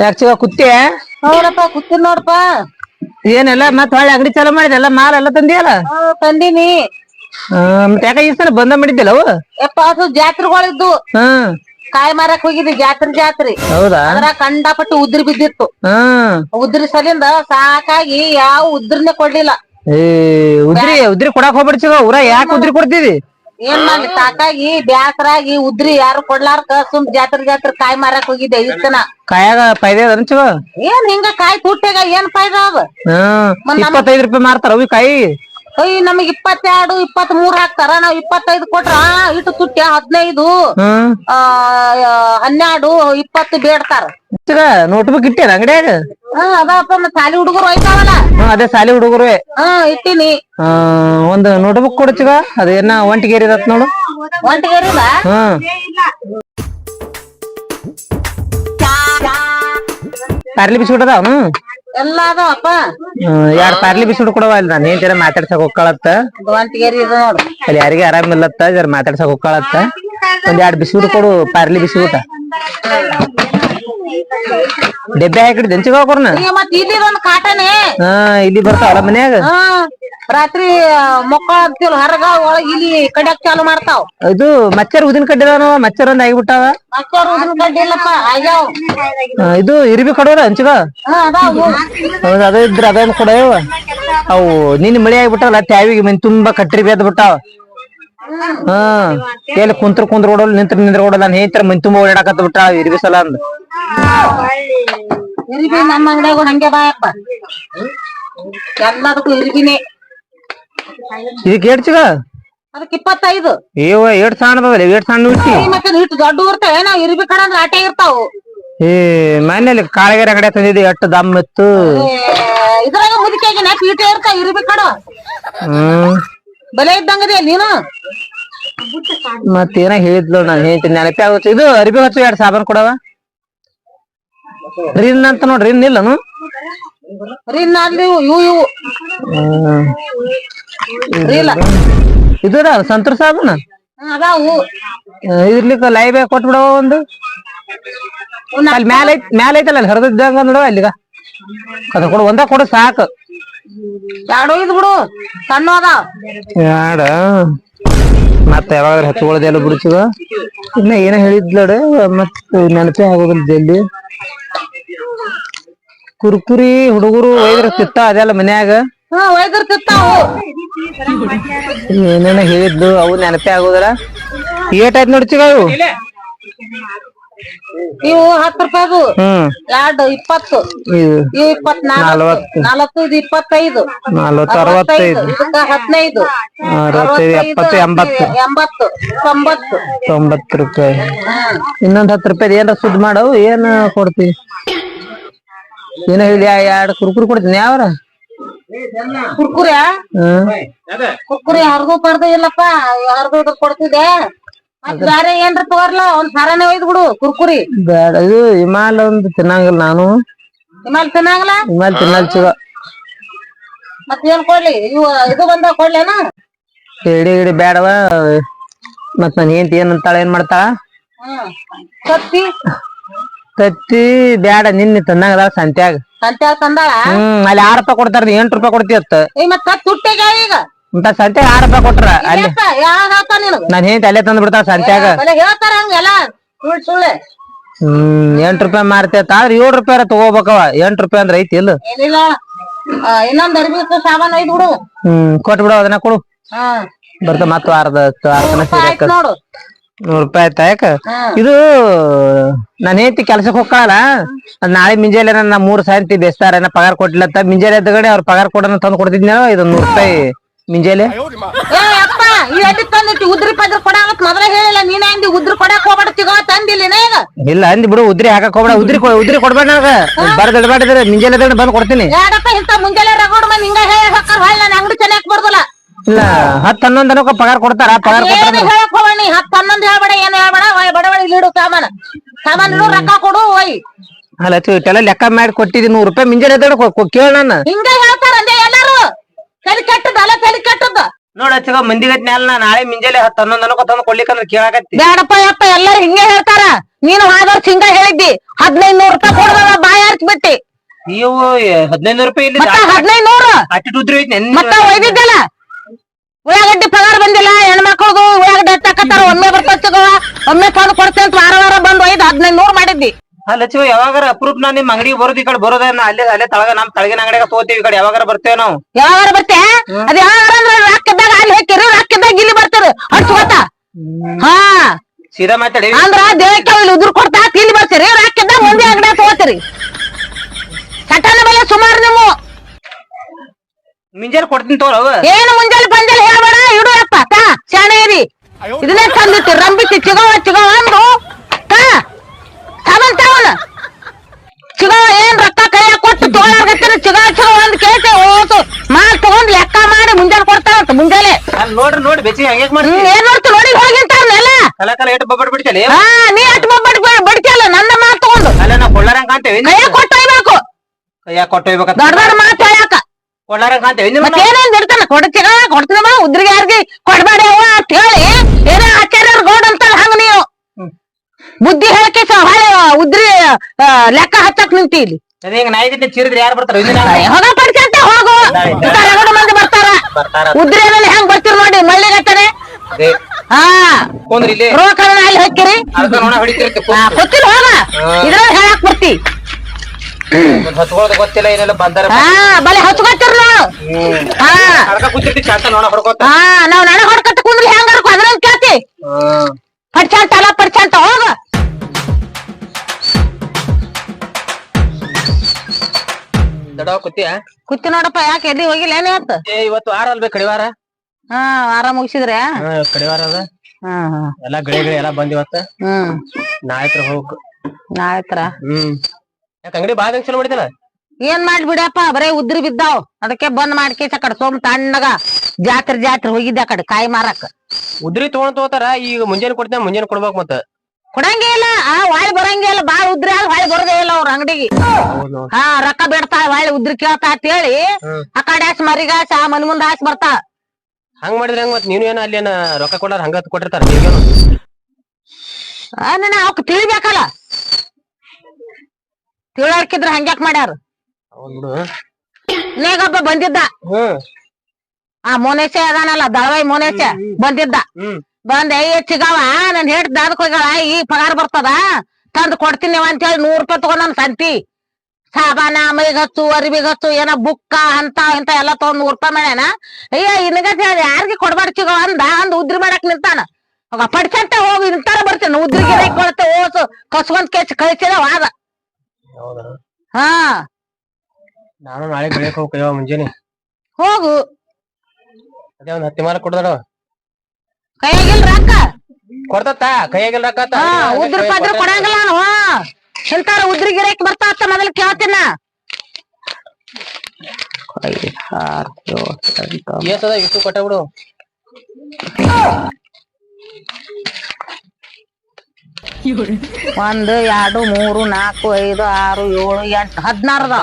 ಯಾಕೆ ಚಿಗ ಕುತ್ತೆ? ಹೌದಪ್ಪ ನೋಡಪ್ಪ. ಏನೆಲ್ಲ ಮತ್ ಹೊಳ್ಳಿ ಅಂಗಡಿ ಚಾಲು ಮಾಡಿದೆಲ್ಲ ಮಾಲ್ ಎಲ್ಲ ತಂದಿಯಲ್ಲ? ತಂದಿನಿ. ಆ, ಮತ್ ಯಾಕ ಈ ಸಲ ಬಂದ ಮಾಡಿದ್ದಿಲ್ಲ ಅವು? ಯಪ್ಪ ಅದು ಜಾತ್ರೆಗಳಿದ್ದು. ಹ್ಮ್ ಕಾಯಿ ಮಾರಕ್ ಹೋಗಿದ್ವಿ ಜಾತ್ರೆ ಜಾತ್ರೆ. ಹೌದಾ? ಅದ್ರ ಕಂಡಾಪಟ್ಟಿ ಉದ್ರಿ ಬಿದ್ದಿತ್ತು. ಹ್ಮ್ ಉದ್ರಿ ಸಲಿಂದ ಸಾಕಾಗಿ ಯಾವ ಉದ್ರನೆ ಕೊಡ್ಲಿಲ್ಲ. ಏ ಉದ್ರಿ ಉದ್ರಿ ಕೊಡಾಕ್ ಹೋಗ್ಬಿಡ್ತೀವ ಊರ ಯಾಕೆ ಉದ್ರಿ ಕೊಡ್ತಿದಿ? ಏನ್ ಮಾಡಿ ಸಾಕಾಗಿ ಬ್ಯಾಸರಾಗಿ ಉದ್ರಿ ಯಾರು ಕೊಡ್ಲಾರ್ಕ ಸುಮ್ ಜಾತ್ರೆ ಜಾತ್ರೆ ಕಾಯಿ ಮಾರಕ್ ಹೋಗಿದ್ದೆ ಇಷ್ಟನ ಕಾಯಾಗ ಫಾಯ್ದೆ ಅದ ಏನ್ ಹಿಂಗ ಕಾಯಿ ತುಟ್ಟಾಗ ಏನ್ ಫಾಯ್ದ ಅದ? ಹ್ಮ್ ಇಪ್ಪತ್ತೈದು ರೂಪಾಯಿ ಮಾರ್ತಾರ ಅವಿ ಕಾಯಿ? ಅಯ್ಯ ನಮಗ್ ಇಪ್ಪತ್ತೆರಡು ಇಪ್ಪತ್ತ್ ಮೂರ್ ಹಾಕ್ತಾರ. ನಾವ್ ಇಪ್ಪತ್ತೈದು ಕೊಟ್ರ ಆ, ಇಟ್ಟು ತುಟ್ಟಿ ಹದಿನೈದು ಹ್ಮ್ ಆ ಹನ್ನೆರಡು ಇಪ್ಪತ್ತು ಬೇಡ್ತಾರ. ನೋಟ್ಬುಕ್ ಇಟ್ಟೇನ ಅಂಗಡಿಯಾಗ? ಹಾ ಅದಪ್ಪ ಶಾಲಿ ಹುಡುಗರು ಹೋಯ್ತಾವಲ್ಲ. ಹ್ಮ್ ಅದೇ ಸಾಲಿ ಹುಡುಗರು ಹಾ ಇಟ್ಟಿನಿ. ಒಂದು ನೋಟ್ಬುಕ್ ಕೊಡು ಚಿಗ ಅದೇನ ಒಂಟಿಗೇರಿ ಇರತ್ ನೋಡು ಒಂಟಿಗೇರಿ ಹ್ಮ್ ಪಾರ್ಲಿ ಅದಾವ ಅದಾವನು? ಎಲ್ಲ ಅದಾವಪ್ಪ ಯಾರ್ ಪಾರ್ಲಿ ಬಿಸ್ಕುಟ್ ಕೊಡವ ಇಲ್ಲ ನಾನು ಏನ್ ಜರ ಮಾತಾಡ್ಸಕ್ ಹೋಗ್ಕಳತ್ತ? ಇದು ನೋಡು. ಅಲ್ಲಿ ಯಾರಿಗೆ ಆರಾಮಿಲ್ಲತ್ತ ಜರ ಮಾತಾಡ್ಸಕ್ ಹೋಗ್ಕಳತ್ತ? ಒಂದ್ ಎರಡ್ ಬಿಸ್ಕುಟ್ ಕೊಡು ಪಾರ್ಲಿ ಬಿಸ್ಕುಟ್ ಡಬ್ಬೆ ಹಾಕಿಡ್ ಮತ್ ಇಲ್ಲಿದೊಂದ್ ಕಾಟನೆ. ಹಾ ಇಲ್ಲಿ ಬರ್ತಾವಲ್ಲ ಮನ್ಯಾಗ? ಹಾ. ರಾತ್ರಿ ಮೊಕ್ಕ ಅಂತೀವಲ್ಲ ಹೊರಗ ಒಳಗ ಇಲ್ಲಿ ಕಡ್ಯಾಕ್ ಚಾಲು ಮಾಡ್ತಾವ್. ಇದು ಮಚ್ಚರ್ ಉದಿನ ಕಡ್ಡಿದಾನವ ಮಚ್ಚರ್ ಒಂದ್ ಆಗಿಬಿಟ್ಟಾವ. ಮಚ್ಚರ್ ಉದಿನ ಕಡ್ಡಿ ಇಲ್ಲಪ್ಪ ಆಗ್ಯಾವ. ಇದು ಇರ್ಬಿ ಕಡೋರ ಹಂಚಿಗ? ಹೌದು ಅದ ಇದ್ರ ಅದೇನ್ ಕೊಡವ ಅವು ನಿನ್ನ ಮಳಿ ಆಗ್ಬಿಟ್ಟಲ್ಲ ತ್ಯಾವಿಗೆ ಮನ್ ತುಂಬಾ ಕಟ್ರಿ ಬೇದ್ ಬಿಟ್ಟಾವ. ಹಾ ಎಲ್ಲಿ ಕುಂತ್ರ ಕುಂದ್ರ ಓಡಲ್ ನಿಂತ್ರ ನಿಂದ್ರ ಓಡಲ್ಲ ನಾನು ಹೇಳ್ತಾರ ಮನ್ ತುಂಬಾ ಓಡಾಡಕತ್ ಬಿಟ್ಟ ಇರ್ಬಿ ಸಲ ಅಂದ್. ಇರ್ಬಿ ನಮ್ಮ ಅಂಗಡಿಯಾಗು ಹಂಗೆ ಬಾಯಪ್ಪ. ಎಲ್ಲದಕ್ಕೂ ಇರ್ಬಿನೇ. ಇದಕ್ಕೆ ಗೇಟ್ ಚಿಗ ಅದಕ್ಕೆ ಇಪ್ಪತ್ತೈದು. ಏವ ಏಟ್ ಸಣ್ಣ ಅದಲ್ಲ ಏಟ್ ಸಣ್ಣ ಉಚ್ಚಿ ಈ ಮತ್ತೆ ಹಿಟ್ಟು ದೊಡ್ಡ ಇರ್ತವೆ. ನಾವ್ ಇರ್ಬೇಕಂದ್ರೆ ಆಟೆ ಇರ್ತಾವು. ಏ ಮನೇಲಿ ಕಾಳಗೆರೆ ಕಡೆ ತಂದಿದ್ದೆ ಎಷ್ಟು ದಮ್ ಇತ್ತು. ಇದ್ರಾಗ ಮುದುಕಿಯಾಗಿ ನಾ ಪೀಟೆ ಇರ್ತಾವ ಇರ್ಬಿ ಕಡ ಹ್ಮ್. ಬೆಲೆ ಇದ್ದಂಗದೆ ನೀನು? ಮತ್ತೇನ ಹೇಳಿದ್ಲು ನಾನು ಹೇಳ್ತೀನಿ ನೆನಪಿ ಆಗುತ್ತೆ ಇದು ಅರಿಬಿ ಹಚ್ಚು ಎರಡ್ ಸಾಬನ್ ಕೊಡವ? ರಿನ್ ಅಂತ ನೋಡ್ರಿ ರಿನ್ ಅಲ್ಲಿ ಇವು ಇವು ಇಲ್ಲ. ಇದು ಅದಾವ ಸಂತೂರ್ ಸಾಬೂನ? ಅದಾವು. ಇರ್ಲಿಕ್ಕ ಲೈವ್ ಕೊಟ್ಬಿಡವ ಒಂದು? ಅಲ್ಲಿ ಮ್ಯಾಲ ಐತ್ ಮ್ಯಾಲ ಐತಲ್ಲ ಅಲ್ಲಿ ಹರಿದಿದ್ದಂಗ ನೋಡವ ಅಲ್ಲಿಗ. ಅದ ಕೊಡು ಒಂದ ಕೊಡು ಸಾಕು. ಎರಡು ಇದ್ ಬಿಡು. ಸಣ್ಣ ಅದಾವ. ಯಾಡ? ಮತ್ತ ಯಾವಾಗ ಹಚ್ಕೊಳ್ಳೋದೆಲ್ಲ ಬಿಡ್ತದ ಇನ್ನ ಏನ ಹೇಳಿದ್ಲಡ ಮತ್ತೆ ನೆನಪೇ ಆಗೋದಿಲ್ಲ ಜಲ್ದಿ. ಕುರ್ಕುರಿ ಹುಡುಗರು ಒಯ್ದ್ರ ತಿತ್ತ ಅದೆಲ್ಲ ಮನ್ಯಾಗ? ಏನೇನ ಹೇಳಿದ್ಲು ಅವು ನೆನಪೇ ಆಗೋದಿಲ್ಲ? ಏಟ್ ಆಯ್ತು ನೋಡಿ ಚಿಗ ಅವು ಇವು ಹತ್ತು ರೂಪಾಯಿದು ಹ್ಮ್. ಎರಡು ಇಪ್ಪತ್ತು. ಇವು ಇಪ್ಪತ್ನಾಲ್ಕು. ಇದು ಇಪ್ಪತ್ತೈದು. ನಲ್ವತ್ತು ಅರವತ್ತೈದು. ಹದಿನೈದು. ಅರವತ್ತೈದು ಎಪ್ಪತ್ತು ಎಂಬತ್ತು. ಎಂಬತ್ತು ತೊಂಬತ್ತು. ತೊಂಬತ್ತು ರೂಪಾಯಿ. ಇನ್ನೊಂದ್ ಹತ್ತು ರೂಪಾಯಿ ಏನಾರ ಸುದ್ ಮಾಡವು ಏನ್ ಕೊಡ್ತಿ? ಏನ ಹೇಳಿ ಎರಡು ಕುರ್ಕುರಿ ಕೊಡ್ತೀನಿ ಯಾವ್ರ? ಕುರ್ಕುರಿ ಕುರ್ಕುರಿ ಹರ್ದು ಪರ್ದು ಇಲ್ಲಪ್ಪ ಇದ್ರ ಕೊಡ್ತಿದ್ದೆ. ಬೇರೆ ಏನ್ರ ತಗೋರ್ಲ ಒಂದ್ ಸರನೆ ಒಯ್ದು ಬಿಡು ಕುರ್ಕುರಿ. ಬೇಡ ಇದು ಹಿಮಾಲ ಒಂದು ತಿನ್ನಂಗಿಲ್ಲ ನಾನು. ಹಿಮಾಲ್ ತಿನ್ನಂಗಿಲ್ಲ? ಹಿಮಾಲ್ ತಿನ್ನಲ್ ಚಿಗ ಮತ್ ಏನ್ ಕೊಡ್ಲಿ? ಇವು ಇದು ಬಂದ ಕೊಡ್ಲೇನ? ಏಡಿ ಗಿಡಿ ಬೇಡವ ಮತ್ ನನ್ ಹೆಂಡತಿ ಏನ್ ಅಂತಾಳ ಏನ್ ಮಾಡ್ತಾಳ? ಹ್ಮ್. ಸತ್ತಿ. ತತ್ತಿ ಬ್ಯಾಡ ನಿನ್ನೆ ತಂದಾಗದ ಸಂತ್ಯಾಗ. ಸಂತ್ಯಾಗ ತಂದಾಳ? ಹ್ಮ್ ಅಲ್ಲಿ ಆರ್ ರೂಪಾಯಿ ಕೊಡ್ತಾರ ಎಂಟ್ ರೂಪಾಯಿ ಮತ್ತೆ ತುಟ್ಟಿಗೆ ಈಗ. ಅಂತ ಸಂತ್ಯಾಗ ಆರ್ ರೂಪಾಯಿ ಕೊಟ್ರ ಅಲ್ಲಿ. ನನ್ ಹೆಂಡತಿ ಅಲ್ಲೇ ತಂದ್ ಬಿಡ್ತಾರ ಸಂತ್ಯಾಗ. ಹೇಳ್ತಾರ ಹಂಗೆಲ್ಲ ಸುಳ್ ಸುಳ್ಳೆ ಹ್ಮ್ ಎಂಟ್ ರೂಪಾಯಿ ಮಾರ್ತೇತ ಆದ್ರ ಏಳ್ ರೂಪಾಯಿ ತಗೋಬೇಕವ ಎಂಟ್ ರೂಪಾಯಿ ಅಂದ್ರ ಐತಿ ಇಲ್ಲ ಇನ್ನೊಂದ್ ಅರ್ಬಿ ಸಾಮಾನ್ ಬಿಡು. ಹ್ಮ್ ಕೊಟ್ಬಿಡು ಅದನ್ನ ಕೊಡು. ಬರ್ತ ಮತ್ತ ವಾರದ ವಾರತನ ಸೀರೆ ನೋಡು. ನೂರ್ ರೂಪಾಯಿ ಆಯ್ತಾ ಯಾಕ. ಇದು ನನ್ ಹೆಂಡತಿ ಕೆಲ್ಸಕ್ ಹೋಗ್ಕಳಲ್ಲ ಅದ್ ನಾಳೆ ಮುಂಜಾನೆ ನನ್ನ ಮೂರ್ ಸಾಯಂತಿ ಬೇಸ್ತಾರ ಏನ ಪಗಾರ ಕೊಟ್ಟಿಲ್ಲತ್ತ ಮುಂಜಾನೆ ಎದ್ದಗಡೆ ಅವ್ರ ಪಗಾರ ಕೊಡೋಣ ತಂದು ಕೊಡ್ತಿದ್ನ ಇದು ನೂರ್ ರೂಪಾಯಿ ಮುಂಜಾನೆ ಏ ಅಪ್ಪ ಈ ಎಲ್ಲಿ ತಂದಿಟ್ಟು ಉದ್ರಿ ಪದ್ರ ಕೊಡಾಕತ್ ಮೊದಲ ಹೇಳಿಲ್ಲ ನೀನೇ ಅಂದಿ ಉದ್ರಿ ಕೊಡಾಕ್ ಹೋಗ್ಬೇಡ ಸಿಗೋ ತಂದಿಲ್ಲ ಈಗ ಇಲ್ಲ ಅಂದಿ ಬಿಡು ಉದ್ರಿ ಹಾಕಕ್ ಹೋಗ್ಬೇಡ ಉದ್ರಿ ಉದ್ರಿ ಕೊಡ್ಬೇಡ ನನಗ ಬರ್ದ ಇಡ್ಬೇಡಿದ್ರೆ ಮುಂಜಾನೆ ಎದ್ದಗಡೆ ಬಂದ್ ಕೊಡ್ತೀನಿ ಮುಂಜಾನೆ ನನ್ನ ಇಲ್ಲ ಹತ್ತ್ ಹನ್ನೊಂದ್ ತನಕ ಪಗಾರ ಕೊಡ್ತಾರ ಪಗಾರ ಏನು ಹೇಳಕ್ ನೀ ಹತ್ತು ಹನ್ನೊಂದು ಹೇಳ್ಬೇಡ ಏನು ಹೇಳ್ಬೇಡ ಒಯ್ ಬಡ ಸಾಮಾನ ಸಾಮಾನ್. ಇಡು ರೊಕ್ಕ ಕೊಡು ಒಯ್ ಅಲ್ಲ ಇಟ್ಟೆಲ್ಲ ಲೆಕ್ಕ ಮಾಡಿ ಕೊಟ್ಟಿದ್ದೀನಿ ನೂರ್ ರೂಪಾಯಿ ಮುಂಜಾನೆ ಎದ್ದಗಡೆ ಕೇಳ ನಾನು ಹಿಂಗ ಹೇಳ್ತಾರ ಅಂದೆ ಎಲ್ಲಾರು. ತಲೆ ಕೆಟ್ಟದ ಅಲ್ಲ ತಲೆ ಕೆಟ್ಟದ ನೋಡ ಚಗ ಮಂದಿಗತ್ ಮ್ಯಾಲ ನಾ ನಾಳೆ ಮುಂಜಾನೆ ಹತ್ತು ಹನ್ನೊಂದ್ ತನಕ ತಂದು ಕೊಡ್ಲಿಕ್ಕಂದ್ರ ಕೇಳಾಕತ್ತಿ. ಬ್ಯಾಡಪ್ಪ ಯಪ್ಪ ಎಲ್ಲಾರು ಹಿಂಗೆ ಹೇಳ್ತಾರ. ನೀನು ಹೋದ ವರ್ಷ ಹಿಂಗ ಹೇಳಿದ್ದಿ. ಹದಿನೈದು ನೂರು ರೂಪಾಯಿ ಕೊಡದ ಬಾಯ ಹರ್ಚ್ಬಿಟ್ಟಿ. ನೀವು ಹದಿನೈದು ರೂಪಾಯಿ ಇಲ್ಲಿ ಮತ್ತ ಹದಿನೈದು ನೂರು ಅಟ್ಟಿ ಉದ್ರಿ ಐತಿ ಮತ್ತ ಒಯ್ದಿದ್ದಲ್ಲ. ಉಳ್ಳಾಗಡ್ಡಿ ಪಗಾರ ಬಂದಿಲ್ಲ ಹೆಣ್ಮಕ್ಳದು ಉಳ್ಳಾಗಡ್ಡಿ ಹತ್ತಾಕತ್ತಾರ ಒಮ್ಮೆ ಸಿಗವ ಒಮ್ಮೆ ತಂದು ಕೊಡ್ತೇನೆ ಅಂತ ವಾರ ವಾರ ಬಂದು ಒಯ್ದು ಹದಿನೈದು ನೂರು ಮಾಡಿದ್ದಿ. ಅಲ್ಲ ಚಿವ ಯಾವಾಗಾರ ಅಪ್ರೂಪ್ ನಾ ನಿಮ್ ಅಂಗಡಿ ಬರೋದು ಈ ಕಡೆ ಬರೋದ ಅಲ್ಲೇ ಅಲ್ಲೇ ತಳಗ ನಮ್ ತಳಗಿನ ಅಂಗಡಿಗೆ ತಗೋತೀವಿ ಈ ಕಡೆ. ಯಾವಾಗಾರ ಬರ್ತೇವೆ ನಾವು. ಯಾವಾಗ ಬರ್ತೆ? ಅದ್ ಯಾವಾಗ ಅಲ್ಲಿ ಹಾಕಿರ ರಾಕಿದ್ದಾಗ ಇಲ್ಲಿ ಬರ್ತೀರಿ ಹಚ್ಕೋತ ಹಾ. ಸೀದಾ ಮಾತಾಡಿ. ಅಂದ್ರ ದೇಹಕ್ಕೆ ಇಲ್ಲಿ ಉದುರ್ ಕೊಡ್ತಾ ಇಲ್ಲಿ ಬರ್ತೀರಿ. ರಾಕಿದ್ದಾಗ ಮುಂದೆ ಅಂಗಡಿ ತಗೋತೀರಿ. ಸಟನ ಬೆಲೆ ಸುಮಾರು ನೀವು ಮುಂಜಾನೆ ಕೊಡ್ತೀನಿ ತೋರ ಏನು ಮುಂಜಾನೆ ಬಂಜಾನೆ ಹೇಳ್ಬೇಡ ಇಡು ಅಪ್ಪ ಕಾ ಶಾಣೆ ಇರಿ. ಇದನ್ನೇ ತಂದಿತ್ತು ರಂಬಿಸಿ ಚಿಗವ ಚಿಗವ ಅಂದು. ಅವನ. ಚಿಗವ ಏನ್ ರೊಕ್ಕ ಕೈಯ ಕೊಟ್ಟು ತೋಳಾಗತ್ತಿರ? ಚಿಗವ ಚಿಗವ ಅಂದ್ ಕೇಳ್ತೆ ಓಸು ಮಾಲ್ ತಗೊಂಡ್ ಲೆಕ್ಕ ಮಾಡಿ ಮುಂಜಾನೆ ಕೊಡ್ತಾರಂತ ಮುಂಜಾನೆ. ಅಲ್ಲಿ ನೋಡ್ರಿ ನೋಡಿ ಬೆಚ್ಚಿ ಹಂಗೆ ಮಾಡ್ತೀನಿ ಏನ್ ನೋಡ್ತು ನೋಡಿ ಹೋಗಿಂತಾರನೆಲ್ಲ ಕಲ ಕಲ ಏಟ್ ಬಬ್ಬಡ್ ಬಿಡ್ತೇಲಿ ಹಾ ನೀ ಅಟ್ ಬಡ್ ಬಿಡ್ತಿಯಲ್ಲ ನನ್ನ ಮಾತು ತಗೊಂಡು. ಅಲ್ಲ ನಾ ಕೊಳ್ಳಾರಂಗ್ ಕಾಣ್ತೇವೆ. ಕೈಯ ಕೊಟ್ಟು ಯಾಕೆ ಕೊಟ್ಟು ಹೋಗ್ಬೇಕಂತ ದೊಡ್ಡ ದೊಡ್ಡ ಮಾತು ಹೇಳಾಕ ಕೊಳ್ಳಾರಂಗ್ ಕಾಣ್ತೇವೆ ನಿಮ್ಮ ಮತ್ತೇನೇನ್ ಇರ್ತಾನ ಕೊಡ್ತೀಗ ಕೊಡ್ತೀನಮ್ಮ ಉದ್ರಿಗೆ ಯಾರಿಗೆ ಕೊಡ್ಬೇಡ ಅವ್ವ ಅಂತ ಹೇಳಿ. ಏನೋ ಆಚಾರ್ಯರ್ ಗೋಡ್ ಅಂತ ಹಂಗ ನೀವು. ಬುದ್ಧಿ ಹೇಳಕ್ಕೆ ಹೊಳೆ ಉದ್ರಿ ಆ, ಲೆಕ್ಕ ಹಚ್ಚಕ್ ನಿಂತಿ ಇಲ್ಲಿ. ಅದೇ ಈಗ ನಾಯಿ ಜೊತೆ ಚೀರಿದ್ರೆ ಯಾರು ಬರ್ತಾರೆ? ಹಿಂದಿನ ಹೋಗ ಪಡ್ಸಂತ ಹೋಗು. ಇಂಥ ರಗಡ ಮಂದಿ ಬರ್ತಾರ. ಬರ್ತಾರ. ಉದ್ರಿ ಏನಲ್ಲಿ ಹೆಂಗ್ ಬರ್ತೀರಿ ನೋಡಿ ಮಳ್ಳಿಗತ್ತಾನೆ. ಅದೇ. ಹಾ. ಕುಂದ್ರಿ ಇಲ್ಲಿ. ಅಲ್ಲಿ ಹಾಕಿರಿ ಅರ್ಧ ಗೊತ್ತಿಲ್ಲ ಹೋಗ. ಇದ್ರಲ್ಲಿ ಹೇಳಕ್ ಬರ್ತಿ. ಹತ್ಕೊಳ್ಳೋದು ಗೊತ್ತಿಲ್ಲ ಏನೆಲ್ಲ ಬಂದಾರ ಹಾ ಬಲೆ ಹಚ್ಕೊತಿರ್ ನಾವು ಹಾ. ಅರ್ಕ ಕೂತಿರ್ತಿ ಚಾಟ ನೋಡ ಹೊಡ್ಕೋತ ಹಾ ನಾವ್ ನಡ ಹೊಡ್ಕತ್ತ ಕುಂದ್ರಿ ಹೆಂಗಾರ ಅದ್ರಂತ ಕೇಳ್ತಿ. ಹ್ಮ್ ಪಡ್ಸಂತ ಅಲ್ಲ ಪಡ್ಸಂತ ಹೋಗ. ದಡವ ಕೂತಿಯ? ಕುತ್ತಿ ನೋಡಪ್ಪ ಯಾಕೆ ಎಲ್ಲಿ ಹೋಗಿಲ್ಲ ಏನ್ ಇವತ್ತು ಏ ಇವತ್ತು ವಾರ ಅಲ್ಬೇಕು ಕಡಿವಾರ ಹಾ ವಾರ ಮುಗಿಸಿದ್ರೆ. ಹಾ ಕಡಿವಾರ ಅದ. ಹಾ ಹಾ. ಎಲ್ಲಾ ಗಳಿ ಗಳಿ ಎಲ್ಲಾ ಬಂದ್ ಇವತ್ತ. ಹ್ಮ್. ನಾಯ್ತ್ರ ಹೋಗ್ಬೇಕು. ನಾಯ್ತರ? ಹ್ಮ್. ಯಾಕ ಅಂಗಡಿ ಬಾಳ ಚಲೋ ಮಾಡಿದ ಏನ್ ಮಾಡ್ಬಿಡಪ್ಪ ಬರೇ ಉದ್ರಿ ಬಿದ್ದಾವ್. ಅದಕ್ಕೆ ಬಂದ್ ಮಾಡ್ಕೇಸ ಆ ಕಡೆ ಸೋಮ್ ತಣ್ಣಗ ಜಾತ್ರೆ ಜಾತ್ರೆ ಹೋಗಿದ್ದೆ ಆ ಕಡೆ ಕಾಯಿ ಮಾರಕ್. ಉದ್ರಿ ತಗೊಂಡ್ ತಗೋತಾರ ಈಗ ಮುಂಜಾನೆ ಕೊಡ್ತೇನೆ ಮುಂಜಾನೆ ಕೊಡ್ಬೇಕು ಮತ್ತ. ಕೊಡಂಗೇ ಇಲ್ಲ ಆ ಹೊಳಿ ಬರಂಗೇ ಇಲ್ಲ ಬಾಳ ಉದ್ರಿ ಆಗ ಹೊಳಿ ಬರೋದೇ ಇಲ್ಲ ಅವ್ರ ಅಂಗಡಿಗೆ. ಹಾ ರೊಕ್ಕ ಬಿಡ್ತಾ ಹೊಳಿ ಉದ್ರಿ ಕೇಳ್ತಾ ಅಂತ ಹೇಳಿ ಆಕಡೆ ಆ ಕಡೆ ಹಾಸ್ ಮರಿಗಾಸ ಮನ್ ಮುಂದ ಹಾಸ್ ಬರ್ತಾ. ಹಂಗ್ ಮಾಡಿದ್ರೆ ಹಂಗ್ ಮತ್? ನೀನು ಏನ ಅಲ್ಲಿ ಏನ ರೊಕ್ಕ ಕೊಡಾರ ಹಂಗ ಕೊಟ್ಟಿರ್ತಾರ ನೀವೇನು ನನ್ನ ಅವಕ್ ತಿಳಿಬೇಕಲ್ಲ. ತಿಳಾಕಿದ್ರ ಹಂಗ್ಯಾಕ್ ಮಾಡ್ಯಾರ? ಇನ್ನೇಗೊಬ್ಬ ಬಂದಿದ್ದ. ಆ ಮೋನೇಶ ಅದಾನಲ್ಲ ದಳವಾಯಿ ಮೋನೇಶ ಬಂದಿದ್ದ. ಬಂದ ಏ ಚಿಗಾವ ನನ್ ಹೇಳ್ ದಾದಕ್ ಹೋಗ್ಯಾಳ ಈ ಪಗಾರ ಬರ್ತದ? ತಂದ್ ಕೊಡ್ತೀನಿ ಅಂತ ಹೇಳಿ ನೂರ್ ರೂಪಾಯಿ ತಗೊಂಡ್ ನನ್ ಸಂತಿ ಸಾಬಾನ ಮೈಗ್ ಹಚ್ಚು ಅರಿವಿಗ್ ಹಚ್ಚು ಏನ ಬುಕ್ಕ ಅಂತ ಇಂತ ಎಲ್ಲಾ ತಗೊಂಡ್ ನೂರ್ ರೂಪಾಯಿ ಮಾಡ್ಯಾನ. ಅಯ್ಯ ಇನ್ಗ ಹೇಳಿ ಯಾರಿಗೆ ಕೊಡ್ಬಾರ್ದು ಚಿಗವ ಅಂದ ಅಂದ್ ಉದ್ರಿ ಮಾಡಕ್ ನಿಂತಾನ. ಪಡ್ಸಂತ ಹೋಗಿ ನಿಂತಾರ ಬರ್ತೇನೆ ಉದ್ರಿಗೆ ಬರುತ್ತೆ ಓಸು ಕಸ್ಕೊಂಡ್ ಕೆಚ್ಚ ಕಳಿಸಿದ ವಾದ. ಹೌದಾ? ಹಾ. ನಾನು ನಾಳೆ ಬೆಳಕ್ ಹೋಗ್ಕೇವ ಮುಂಜಾನೆ. ಹೋಗು. ಅದೇ ಒಂದ್ ಹತ್ತಿ ಮಾರ ಕೊಡದಾರ ಕೈಯಾಗಿಲ್ ರೊಕ್ಕ. ಕೊಡ್ತತ್ತ? ಕೈಯಾಗಿಲ್ ರೊಕ್ಕ ಆತ. ಹಾ ಉದ್ರ ಪದ್ರ ಕೊಡಂಗಿಲ್ಲ ನಾನು ಇಂತಾರ ಉದ್ರಿ ಗಿರಾಕಿ ಬರ್ತಾ ಅತ್ತ ಮೊದಲು ಕೇಳ್ತೀನ. ಎಷ್ಟ್ ಅದ ಇಷ್ಟು ಕೊಟ್ಟ ಬಿಡು. ಒಂದು ಎರಡು ಮೂರು ನಾಲ್ಕು ಐದು ಆರು ಏಳು ಎಂಟು ಹದಿನಾರದ.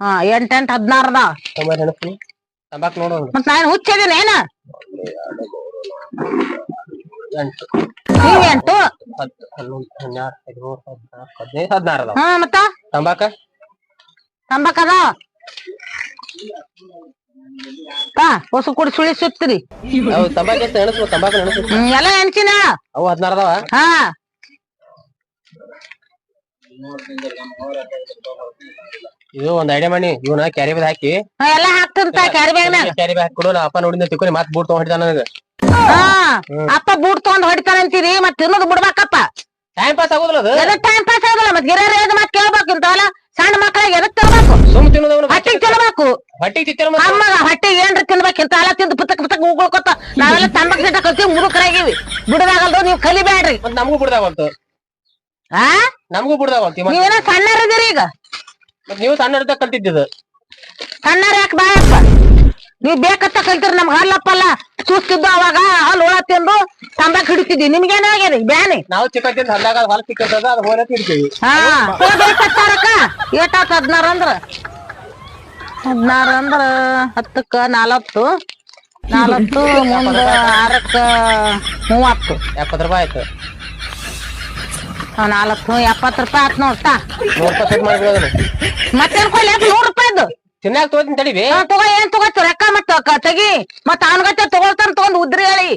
ಹಾ ಎಂಟ್ ಎಂಟ್ ಹದಿನಾರದ? ತಂಬಾಕ್ ನೋಡು ಮತ್ ನಾನು ಹುಚ್ಚಿದೀನಿ ಏನ? ಎಂಟು. ನೀವ್ ಎಂಟು? ಹತ್ತು ಹನ್ನೊಂದು ಹನ್ನೆರಡು ಹದಿಮೂರು ಹದಿನಾಲ್ಕು ಹದಿನೈದು ಹದಿನಾರು ಅದಾವ ಹಾ ಮತ್ತ? ತಂಬಾಕ? ತಂಬಾಕ್ ಅದ? ತಾ ಹೊಸ ಕುಡಿ ಸುಳಿ ಸುತ್ತೀರಿ. ಅವು ತಂಬಾಕ್ ಎಷ್ಟು ಎಣಸ್ಬೇಕು ತಂಬಾಕು ಎಣಸ್ಬೇಕು. ಹ್ಮ್ ಎಲ್ಲ ಎಣ್ಸಿನ? ಅವು ಹದಿನಾರು ಅದಾವ ಹಾ. ಇದು ಒಂದ್ ಐಡಿಯಾ ಮಾಡಿ ಇವನ ಕ್ಯಾರಿ ಬ್ಯಾಗ್ ಹಾಕಿ. ಎಲ್ಲಾ ಎಲ್ಲ ಹಾಕ್ತಂತ ಕ್ಯಾರಿ ಬ್ಯಾಗ್ ಕೊಡು ಅಪ್ಪ ನೋಡಿದ ತಿಕ್ಕೋರಿ ಮತ್ ಬೂಟ್ ನನಗ. ಹಾ ಅಪ್ಪ ಬೂಟ್ ತಗೊಂಡ್ ಹೊಡಿತಾನಂತೀರಿ ಮತ್ ತಿನ್ನೋದು ಬಿಡ್ಬೇಕಪ್ಪ. ಟೈಮ್ ಪಾಸ್ ಆಗೋದಿಲ್ಲ ಅದು. ಎದಕ್ ಟೈಮ್ ಪಾಸ್ ಆಗುದಿಲ್ಲ ಮತ್ ಗಿರ ರೇದ್ ಮತ್ ಕೇಳ್ಬೇಕು ಇಂತವಲ್ಲ ಸಣ್ಣ ಮಕ್ಳಿಗೆ ಎದಕ್ ತಿನ್ಬೇಕು? ಸುಮ್ ತಿನ್ನೋದವನು ಹೊಟ್ಟಿಗೆ ಹೊಟ್ಟಿಗೆ ಹಟ್ಟಿ ಮತ್ತೆ. ಅಮ್ಮಗ ಹೊಟ್ಟಿಗೆ ಏನ್ರ ತಿನ್ಬೇಕು ಇಂತ ಎಲ್ಲ ತಿಂದು ಪುಸ್ತಕ ಪುಸ್ತಕ ಉಗುಳ್ಕೊತ ನಾವೆಲ್ಲ ತಂಬಕ್ ಸಿಟ್ಟ ಕಲ್ತೀವಿ ಮುರುಕರಾಗಿವಿ ಬಿಡದಾಗಲ್ದು ನೀವು ಕಲಿಬೇಡ್ರಿ. ನಮ್ಗೂ ನಮಗೂ ಬಿಡ್ದಾವಂತು ಆ? ನಮಗೂ ಬಿಡ್ದಾವ ಮತ್ ಸಣ್ಣರ ಸಣ್ಣರಿದ್ದೀರಿ ಈಗ. ಮತ್ ನೀವು ಸಣ್ಣ ಇರ್ದಾಗ ಕಲ್ತಿದ್ದಿದ್ದು. ಸಣ್ಣರ್ ಯಾಕೆ ಬಾಯಪ್ಪ ನೀವ್ ಬೇಕಂತ ಕಲ್ತಿರ್ ನಮ್ಗೆ ಹಲ್ಲಪ್ಪಲ್ಲ ಸುಸ್ತಿದ್ದು ಅವಾಗ ಹಲ್ ಹುಳ ತಿಂದು ತಂಬಾಕ್ ಹಿಡಿತಿದ್ವಿ ನಿಮ್ಗೇನ ಆಗ್ಯದ ಬ್ಯಾನಿ? ನಾವು ಚಿಕ್ಕಂದಿಂದ ಹಲ್ಲಾಗ ಹೊಲ ಸಿಕ್ಕದ ಅದು ಹೋರ ತಿಡ್ತೀವಿ ಹಾ. ಏಟಾತ್ ಹದ್ನಾರ ಅಂದ್ರ. ಹದ್ನಾರ ಅಂದ್ರ ಹತ್ತಕ್ಕ ನಾಲ್ವತ್ತು ನಾಲ್ವತ್ತು ಮುಂದ ಆರಕ್ಕ ಮೂವತ್ತು. ಎಪ್ಪತ್ತು ರೂಪಾಯಿ ಆಯ್ತು. ನಾಲ್ಕು. ಎಪ್ಪತ್ತು ರೂಪಾಯಿ ಆತ್ ನೋಡ್ತಾ ನೂರ್ ರೂಪಾಯಿ ಸೆಟ್ ಮತ್ತೇನ್ ಕೊಡ್ಲಿ? ನೂರ್ ರೂಪಾಯಿದು ತಿನ್ನಾಕ ತಗೋತೀನಿ ತಡಿವಿ ಹಾ, ತಗೋ ಏನ್ ತಗೋತಿ ರೊಕ್ಕ ಮತ್ತ ಕ- ತೆಗಿ. ಮತ್ತ ಅವನಗತ್ತೆ ತಗೊಳ್ತಾನ ತಗೊಂಡ್ ಉದ್ರಿ ಹೇಳಿ.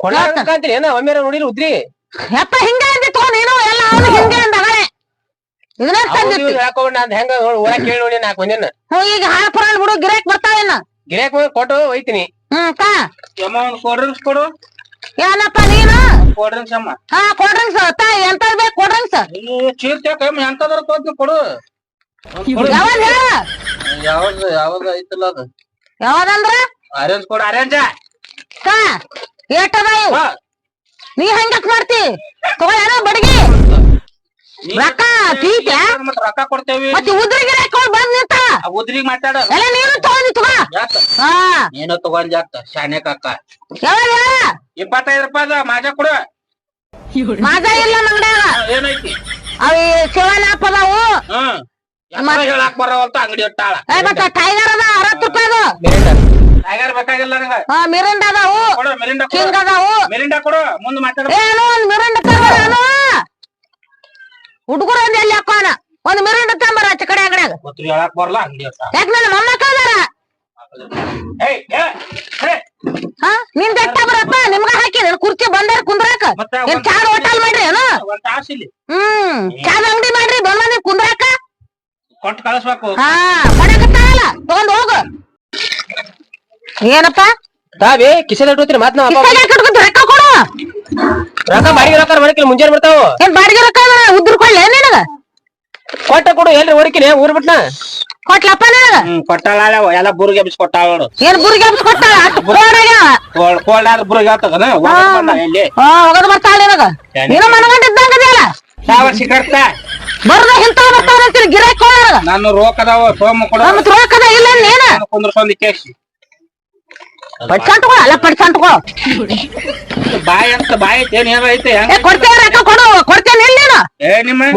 ಕೊಡಾಕ ಅಂತೀನಿ ಏನ ಒಮ್ಮೆ ನೋಡಿಲ್ಲ ಉದ್ರಿ? ಯಪ್ಪ ಹಿಂಗ ಅಂದಿ ತಗೋ ನೀನು. ಎಲ್ಲ ಅವನು ಹಿಂಗೆ ಅಂದ ಹಳೆ ಇದನ್ನ ತಂದಿತ್ತು ಹಾಕೋಣ ನಾನ್ ಹೆಂಗ ಒಳಗ್ ಕೇಳಿ ನೋಡಿ ನಾಲ್ಕು ಮಂದಿನ. ಹ್ಞೂ ಈಗ ಹಾಳ ಪುರಾಣ ಬಿಡು ಗಿರಾಕ್ ಬರ್ತಾವೇನ? ಗಿರಾಕ್ ಕೊಟ್ಟು ಒಯ್ತೀನಿ ಹ್ಮ್ ಕಾ ಕೊಡ್ರಿ ಕೊಡು. ಏನಪ್ಪ ನೀನು? ಕೊಡ್ರಿ ಸಮ್ಮ ಹಾ ಕೊಡ್ರಿ ಸರ್ ತಾ ಎಂತದ್ ಬೇಕು ಕೊಡ್ರಿ ಡ್ರಿಂಕ್ಸ್ ಕಮ್ಮಿ ಎಂತದ್ರ ತೋದ್ನಿ ಕೊಡು. ಯಾವಾಗ ಹೇಳ? ಯಾವ್ದು ಯಾವ್ದು ಐತಲ್ಲ ಅದು? ಯಾವ್ದಂದ್ರ? ಆರೆಂಜ್ ಕೊಡು ಆರೆಂಜ ಕಾ ಏಟದ ನೀ ಹೆಂಗಕ್ ಮಾಡ್ತಿ? ತಗೋ ಏನೋ ಬಡಗಿ. ರೊಕ್ಕ ತೀತ್ಯಾ ಮತ್ ರೊಕ್ಕ ಕೊಡ್ತೇವಿ. ಮತ್ತೆ ಉದ್ರಿ ಗಿರಾಕ್ ಬಂದ್ ನಿಂತ? ಆ ಉದ್ರಿಗ್ ಮಾತಾಡ. ಎಲ್ಲ ನೀನು ತಗೊಂಡಿ ತಗೋ ಹಾ. ನೀನು ತಗೊಂಡ್ ಜಾಕ ಶಾನೆ ಕಾಕ ಯಾವಾಗ ಇಪ್ಪತ್ತೈದು ರೂಪಾಯಿ ಮಾಜಾ ಕೊಡು. ಮಾಜಾ ಇಲ್ಲ ನಂಗಡ್ಯಾಗ ಹಾ, ಏನೈತಿ? ಅವಿ ಶಿವನ ಅದಾವು. ಹ್ಮ್. ಯಾಕಂದ್ರ ಹೇಳಾಕ್ ಬರವಲ್ತ ಅಂಗಡಿ ಇಟ್ಟಾಳ ಏ ಮತ್ತ ಟೈಗರ್ ಅದ ಅರವತ್ತು ರೂಪಾಯಿದು ಟೈಗರ್ ಬೇಕಾಗಿಲ್ಲ ನನಗ. ಹಾ ಮಿರಿಂಡ ಅದಾವು. ಕೊಡು ಮಿರಿಂಡ ಕೊಡು. ಅದಾವು. ಮಿರಿಂಡ ಕೊಡು ಮುಂದ್ ಮಾತಾಡ. ಏನು ಒಂದ್ ಮಿರಿಂಡ ತಗೋಣ ಹುಡುಗರು ಒಂದ್ ಎಲ್ಲಿ ಹಾಕೋಣ ಒಂದ್ ಮಿರಿಂಡ ತಂಬರ ಆಚೆ ಕಡೆ ಅಂಗಡ್ಯಾಗ. ಗೊತ್ತು ಹೇಳಾಕ್ ಬರಲ್ಲ ಅಂಗಡಿ ಇಟ್ಟಾಳ ಯಾಕೆ ನನ್ನ ಮೊಮ್ಮಕ್ಕ ಏಯ್ ಏ, ಏ, ಹಾ ನಿಂದ ಎಟ್ಟ ಬರಪ್ಪ ನಿಮ್ಗ ಹಾಕಿ ನನ್ ಕುರ್ಚಿ ಬಂದಾರ ಕುಂದ್ರಾಕ ಮತ್ತೆ ಏನ್ ಚಾದ ಹೋಟೆಲ್ ಮಾಡ್ರಿ ಏನು ಒಂದ್ ತಾಸ್ ಇಲ್ಲಿ. ಹ್ಮ್. ಚಾದ ಅಂಗಡಿ ಮಾಡ್ರಿ ಬಂದ್ ಮಂದಿ ಕುಂದ್ರಾಕ? ಕೊಟ್ಟು ಕಳಿಸ್ಬೇಕು. ಹಾ ಮಾಡಕತ್ತಾವಲ್ಲ ತಗೊಂಡ್ ಹೋಗು. ಏನಪ್ಪ? ತಾವೇ ಕಿಸೆದ ಇಟ್ಕೋತೀರಿ ಮಾತ್ ನಾವ್ ಕಟ್ಕೊಂಡ್ ರೊಕ್ಕ ಕೊಡು. ರೊಕ್ಕ ಬಾಡಿಗೆ ರೊಕ್ಕ ಮಾಡಕಿಲ್ಲ ಮುಂಜಾನೆ ಬರ್ತಾವ ಏನ್ ಬಾಡಿಗೆ ರೊಕ್ಕ ಉದ್ರ ಕೊಳ್ಳೆ ನಿನಗ? ಕೊಟ್ಟ ಕೊಡು ಎಲ್ರಿ ಹೊಡಿಕಿನಿ ಊರ್ ಬಿಟ್ನ? ಕೊಟ್ಲಪ್ಪ ನಿನಗ ಹ್ಮ್ ಕೊಟ್ಟಾಳ ಎಲ್ಲ ಬುರ್ಗೆ ಎಬ್ಬಿಸಿ ಕೊಟ್ಟಾಳ ನೋಡು. ಏನ್ ಬುರ್ಗ್ ಹಬ್ಸ್ ಕೊಟ್ಟಾದ್ರ. ಕೋಲ್ಡ್ ಕೋಲ್ಡ್ ಆದ್ರೆ ಬುರ್ಗೆ ಆಗ್ತದನ? ಇಲ್ಲಿ ಹಾ ಬರ್ತಾಳ ನಿನಗ ನೀನು ಮನಗಂಡ ಇದ್ದಂಗ ಯಾವ ಸಿಗರ್ತ ಬರ್ದ ಇಂತ ಬರ್ತಾವ ಅಂತೀರಿ ಗಿರಾಕ್ ಕೊಡೋಣ ನಾನು ರೋಕದಾವ ಅದಾವ ಸೋಮ ಕೊಡ ಮತ್ ರೋಕದ ಇಲ್ಲ ನೀನ? ಕುಂದ್ರಸೊಂದು ಕೇಸಿ ಪಡ್ಸಂಟ್ಕೊ ಅಲ್ಲ ಪಡ್ಸಂಟ್ಕೊ ಬಾಯಿ ಅಂತ ಬಾಯ್ ಏನ್ ಐತೆ? ಏ ರೊಕ್ಕ ಕೊಡು ಕೊಡ್ತೇನೆ ಇಲ್ಲ ನೀನು. ಏ ನಿಮ್ಮ ಏ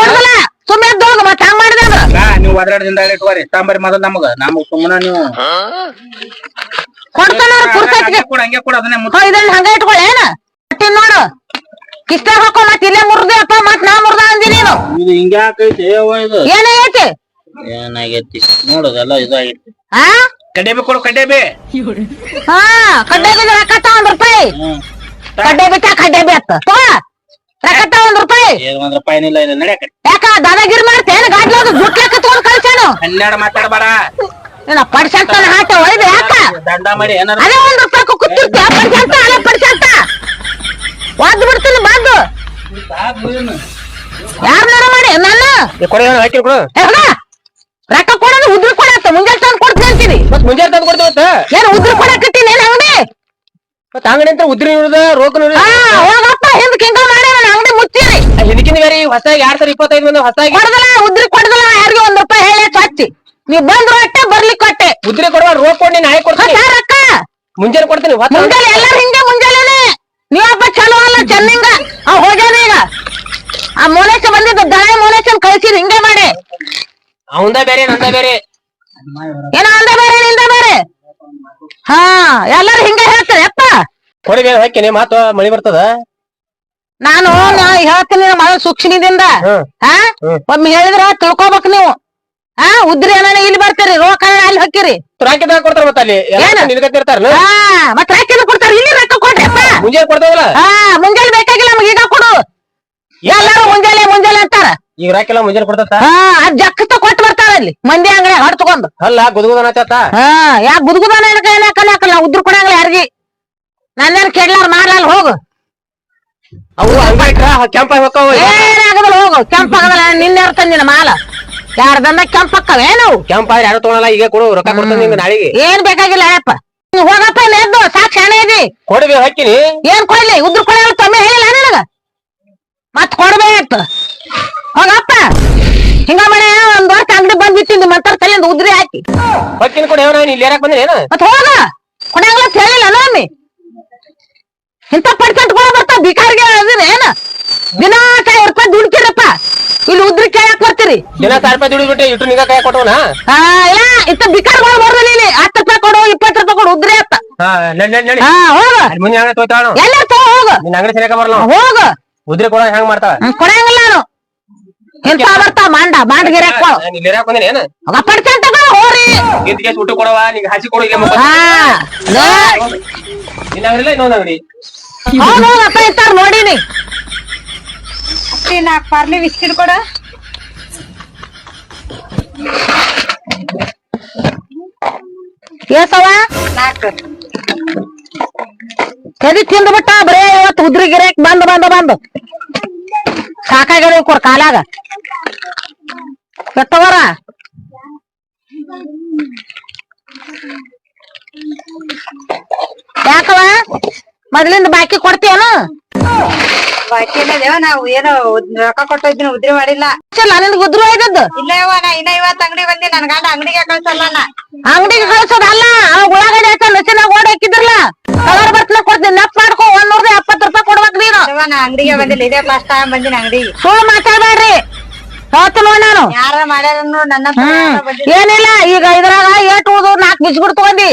ಕೊಡಲ್ಲ ಸುಮ್ಮನೆ ಮತ್ತ ಹಂಗ್ ಮಾಡಿದೆ ಅಂದ್ರ ನಾ ನೀವು ಒದ್ರಾಡದಿಂದ ಇಟ್ಕೋರಿ ತಾಂಬರಿ ಮೊದಲ್ ನಮಗ. ನಮಗ್ ಸುಮ್ಮನ ನೀವು ಕೊಡ್ತಾನ ಪುರ್ಸತ್ಗೆ. ಹಂಗೆ ಕೊಡು ಹಂಗೆ ಕೊಡು ಅದನ್ನೇ ಮುಟ್ಟ ಹಾ ಇದನ್ನ ಹಂಗ ಇಟ್ಕೊಳ್ಳಿ ಏನ? ಕೊಟ್ಟಿನ್ ನೋಡು. ಕಿಸ್ತಾಗ ಹಾಕೋ ಮತ್ ಇಲ್ಲೇ ಮುರ್ದೆ ಅಪ್ಪ ನಾ ಮುರ್ದ ಅಂದಿ ನೀನು. ಇದು ಹಿಂಗ್ಯಾಕೈತಿ ಯವ್ವ ಇದು? ಏನಾಗೈತಿ? ಏನಾಗೈತಿ? ನೋಡೋದೆಲ್ಲ ಇದಾಗೈತಿ. ಆ? ಕಡ್ಡೆಬಿ ಕೊಡು ಕಡ್ಡೆಬಿ ಹಾ ಕಡ್ಡೆ ಬೀಜ ರೊಕ್ಕ ತಾ ಒಂದ್ ರೂಪಾಯಿ ಕಡ್ಡೆ ಬೀಜ ಕಡ್ಡೆ ಬೀ ಅತ್ತ ತಗೋ ರೊಕ್ಕ ತಾ ಒಂದ್ ರೂಪಾಯಿ. ಏನ್ ಒಂದ್ ರೂಪಾಯಿ ಇಲ್ಲ ಯಾಕ ದಾದಾಗಿರಿ ಮಾಡ್ತೇನ ತಗೊಂಡ್ ಕಳ್ಸೇನು ಹನ್ನೆರಡು ಮಾತಾಡ್ಬೇಡ. ನಿನ್ನ ಪಡ್ಸಂತನ ಹಾಟ ಒಯ್ದು ಯಾಕ? ದಂಡ ಮಾಡಿ ಅದೇ ಒಂದ್ ರೂಪಾಯಿ ಕೂತಿರ್ತೀಯ ಪಡ್ಸಂತ ಅಲ್ಲ ಪಡ್ಸಂತ ಒದ್ದು ಬಿಡ್ತೀನಿ ಬಂದು ಯಾರನ್ನಾರ ಮಾಡಿ ನನ್ನ? ಕೊಡಿ ಹಾಕಿ ಕೊಡು. ರೊಕ್ಕ ಕೊಡೋದು ಉದ್ರಿ ಕೊಡತ್ತ ಮುಂಜಾನೆ ತಂದು ಕೊಡ್ತೀನಿ ಅಂತೀನಿ. ಮತ್ ಮುಂಜಾನೆ ತಂದು ಕೊಡ್ತೇವತ್ತ ಏನ್ ಉದ್ರಿ ಕೊಡಕತ್ತೀನಿ ಏನ್ ಅಂಗಡಿ? ಮತ್ ಅಂಗಡಿ ಅಂತ ಉದ್ರಿ ನೋಡುದ ರೋಗ ಹೋಗಪ್ಪ ಹಿಂದ್ ಕಿಂಗ ಮಾಡ್ಯಾವ ಅಂಗಡಿ ಮುಚ್ಚಿರಿ. ಹಿಂದಕಿಂದ ಬೇರೆ ಹೊಸಾಗಿ ಎರಡ್ ಸಾವಿರ ಇಪ್ಪತ್ತೈದು ಮಂದಿ ಹೊಸಾಗಿ. ಕೊಡದಲ್ಲ ಉದ್ರಿ ಕೊಡದಲ್ಲ ಯಾರಿಗೆ ಒಂದ್ ರೂಪಾಯಿ ಹೇಳಿ ಹಚ್ಚಿ. ನೀವ್ ಬಂದ್ರು ಅಟ್ಟೆ ಬರ್ಲಿಕ್ಕೆ ಕೊಟ್ಟೆ. ಉದ್ರಿ ಕೊಡುವ ರೋಕ್ ಕೊಡಿ ನಾಯಿ ಕೊಡ್ತೀನಿ. ಹಾ, ರೊಕ್ಕ. ಮುಂಜಾನೆ ಕೊಡ್ತೀನಿ ಮುಂಜಾನೆ ಎಲ್ಲಾರು ಹಿಂಗೆ ಮುಂಜಾನೆ ನೀವಪ್ಪ ಚಲೋ ಅಲ್ಲ ಚೆನ್ನಿಂಗ ಅವ್ ಹೋಗ್ಯಾನ ಈಗ. ಆ ಮೋನೇಶ ಬಂದಿದ್ದ ದಳ ಮೋನೇಶನ್ ಕಳ್ಸಿರಿ ಹಿಂಗೆ ಅವಂದ ಬೇರೆ ನಂದ ಬೇರೆ. ಏನ ಅಂದ ಬೇರೆ ನಿಂದ ಬೇರೆ? ಹಾ ಎಲ್ಲಾರು ಹಿಂಗ ಹೇಳ್ತಾರೆ ಅಪ್ಪ. ಕೊಡಿ ಬೇರೆ ಹಾಕಿನಿ ಮಾತು ಮಳಿ ಬರ್ತದ? ನಾನು ನಾ ಹೇಳ್ತೀನಿ ಮಳೆ ಸೂಕ್ಷ್ಮದಿಂದ. ಹಾ. ಒಮ್ಮೆ ಹೇಳಿದ್ರ ತಿಳ್ಕೊಬೇಕು ನೀವು. ಹಾ ಉದ್ರಿ ಅಣ್ಣ ಇಲ್ಲಿ ಬರ್ತೀರಿ ರೋಕ ಅಲ್ಲಿ ಹಾಕಿರಿ ರಾಕಿದಾಗ ಕೊಡ್ತಾರ ಮತ್ತ ಅಲ್ಲಿ? ನಿಲ್ಕತ್ತಿರ್ತಾರ ಹಾ ಮತ್ತೆ ರಾಕಿನ ಕೊಡ್ತಾರೆ ಇಲ್ಲಿ ರೊಕ್ಕ ಕೊಡ್ರಪ್ಪ ಮುಂಜಾನೆ ಕೊಡ್ತಾವಲ್ಲ? ಹಾ ಮುಂಜಾನೆ ಬೇಕಾಗಿಲ್ಲ ನಮ್ಗೆ ಈಗ ಕೊಡು. ಎಲ್ಲಾರು ಮುಂಜಾನೆ ಮುಂಜಾನೆ ಅಂತಾರ? ಈಗ ರಾಕಿಲ್ಲ ಮುಂಜಾನೆ ಕೊಡ್ತಾರ ಹಾ ಅದ್ ಜಕ್ಕತ್ತ ಕೊಟ್ಟು ಬರ್ತಾರ ಅಲ್ಲಿ. ಮಂದಿ ಅಂಗಡಿ ಹೊಡ್ ತಗೊಂಡು. ಅಲ್ಲ ಗುದಗುದನ ಆಚಾತ ಹಾ ಯಾ ಗುದ್ಗುದಾನ ಹಾಕಲ್ಲ ಉದ್ರ ಕೊಡಂಗಿಲ್ಲ ಯಾರಿಗಿ. ನನ್ನ ಕೆಡ್ಲಾರ ಮಾಡ್ಲಾರ ಹೋಗು. ಅವು ಹಂಗ ಇಟ್ರ ಕೆಂಪ ಹೊಕ್ಕವ ಏನಾಗದಲ್ಲ ಹೋಗು. ಕೆಂಪ ಆಗದಲ್ಲ ನಿನ್ನೆ ತಂದಿನ ಮಾಲ? ಯಾರ್ದಂದ ಕೆಂಪ್ ಅಕ್ಕವ? ಏನು ಕೆಂಪ ಆದ್ರೆ ಯಾರು ತಗೊಳಲ್ಲ ಈಗ ಕೊಡು ರೊಕ್ಕ ಕೊಡ್ತಾನೆ ನಿಂಗೆ ನಾಳೆಗೆ. ಏನ್ ಬೇಕಾಗಿಲ್ಲ ಯಪ್ಪ ಹೋಗಪ್ಪ ನೆದ್ದು ಸಾಕ್ ಶಾಣೆ ಇದಿ. ಕೊಡಿ ಬೇರೆ ಹಾಕಿನಿ. ಏನ್ ಕೊಡ್ಲಿ? ಉದ್ರ ಕೊಡಲ್ಲ ತಮ್ಮ ಹೇಳಿಲ್ಲ ನನಗ? ಮತ್ ಕೊಡ್ಬೇಕು. ಹೋಗಪ್ಪ. ಹಿಂಗ ಮನೆ ಒಂದ್ ವರ್ಷ ಅಂಗಡಿ ಬಂದ್ ಬಿಟ್ಟಿಂದು ಮಂತರ ತಲೆಯಿಂದ ಉದ್ರಿ ಹಾಕಿ. ಬಕ್ಕಿನ ಕೊಡಿ ಯಾವ ಇಲ್ಲಿ ಯಾರಕ್ ಬಂದ್ರೆ ಏನ? ಮತ್ ಹೋಗ. ಕೊಡಂಗ್ಲ ಹೇಳಿಲ್ಲ ನೋಮ್ಮಿ ಇಂಥ ಪರ್ಸೆಂಟ್ ಕೂಡ ಬರ್ತಾವ ಬಿಕಾರ್ಗೆ ಏನ? ದಿನ ಸಾವಿರ ರೂಪಾಯಿ ದುಡ್ಕಿರಪ್ಪ. ಇಲ್ಲಿ ಉದ್ರಿ ಕೇಳಕ್ ಬರ್ತೀರಿ. ದಿನ ಸಾವಿರ ರೂಪಾಯಿ ದುಡಿದ್ಬಿಟ್ಟು ಇಟ್ಟು ನಿಗ ಕೈ ಕೊಟ್ಟವನ? ಹಾ ಇಲ್ಲ ಇತ್ತ ಬಿಕಾರ್ಗಳು ಬರ್ದಿಲ್ಲ ಇಲ್ಲಿ ಹತ್ತು ರೂಪಾಯಿ ಕೊಡು ಇಪ್ಪತ್ತು ರೂಪಾಯಿ ಕೊಡು ಉದ್ರಿ ಅತ್ತ ಹಾ ನಡಿ ನಡಿ ಹಾ ಹೋಗ. ಮುಂದೆ ಅಂಗಡಿ ಎಲ್ಲ ತೋ ಹೋಗ. ನಿನ್ನ ಅಂಗಡಿ ಸರಿಯಾಕ ಬರಲ್ಲ ಹೋಗ. ಉದ್ರಿ ಕೊಡ ಹೆಂಗ್ ಮಾಡ್ತಾಳ? ಹ್ಮ್, ಕೊಡಂಗಿಲ್ಲ ನಾನು ಇಂತ ಬರ್ತಾವ ಮಾಂಡ ಮಾಂಡ ಗಿರಾಕ್ ಇಲ್ಲಿ ಇರಾಕ್ ಬಂದಿನಿ ಏನ? ಹೋರಿ. ಕೇಸ್ ಊಟ ಕೊಡವ ನಿಂಗೆ ಹಸಿ ಕೊಡು ಇಲ್ಲ ಹಾ ಲೇ, ನಿನ್ನ ಅಂಗಡಿ ಇಲ್ಲ ಇನ್ನೊಂದ್ ಅಂಗಡಿ. ಹೌದ್ ಅಪ್ಪ ಇರ್ತಾರ ನೋಡಿನಿ. ನಾಲ್ಕು ಪಾರ್ಲಿ ಬಿಸ್ಕಿಟ್ ಕೊಡ. ಏಸವ ನಾಲ್ಕು ಕದಿ ತಿಂದು ಬಿಟ್ಟ ಬರೇ ಇವತ್ತು ಉದ್ರಿ ಗಿರಾಕ್ ಬಂದ್ ಬಂದ್ ಬಂದ್. ಸಾಕಾಗ್ಯದ ಕೊಡ್ ಕಾಲಾಗ. ಎತ್ತವರ? ಯಾಕವ? ಮೊದಲಿಂದ ಬಾಕಿ ಕೊಡ್ತೀಯನು? ಬಾಕಿ ದೇವ ನಾವು ಏನೋ ರೊಕ್ಕ ಕೊಟ್ಟಿದ್ದೀನಿ ಉದ್ರಿ ಮಾಡಿಲ್ಲ. ನಿನ್ಗೆ ಉದ್ರು ಆಯ್ತದ್ದು ಇಲ್ಲ ಯವ್ವ ನಾ ಇನ್ನ ಇವತ್ತು ಅಂಗಡಿ ಬಂದಿ ನನ್ ಗಂಡ ಅಂಗಡಿಗೆ ಕಳ್ಸಲ್ಲ ನಾ. ಅಂಗಡಿಗೆ ಕಳ್ಸೋದಲ್ಲ ಅವ ಉಳ್ಳಾಗಡ್ಡಿ ಹಾಕ ಲಸಿನಾಗ ಓಡ್ ಹಾಕಿದ್ರಲ್ಲ ಕಲರ್ ಬರ್ತಲ ಕೊಡ್ತೀನಿ ನೆಪ್ ಮಾಡ್ಕೊ ಒಂದ್ ನೂರದ ಎಪ್ಪತ್ತು ರೂಪಾಯಿ ಕೊಡ್ಬೇಕು ನೀನು ನಾ ಅಂಗಡಿಗೆ ಬಂದಿಲ್ಲ ಇದೇ ಫಸ್ಟ್ ಟೈಮ್ ಬಂದಿನ ಅಂಗಡಿ. ಸುಳ್ಳು ಮಾತಾಡ್ಬೇಡ್ರಿ. ಹೇಳ್ತು ನೋಡ್ ನಾನು. ಯಾರ ಮಾಡ್ಯಾರ ನೋಡ್ ನನ್ನ ಹತ್ರ ಹ್ಮ್ ಯಾರೋ ಬಂದಿಲ್ಲ. ಏನಿಲ್ಲ ಈಗ ಇದ್ರಾಗ ಏಟ್ ಉಳ್ದು ನಾಲ್ಕು ಬಿಸ್ಗುಡ್ ತಗೊಂಡಿ.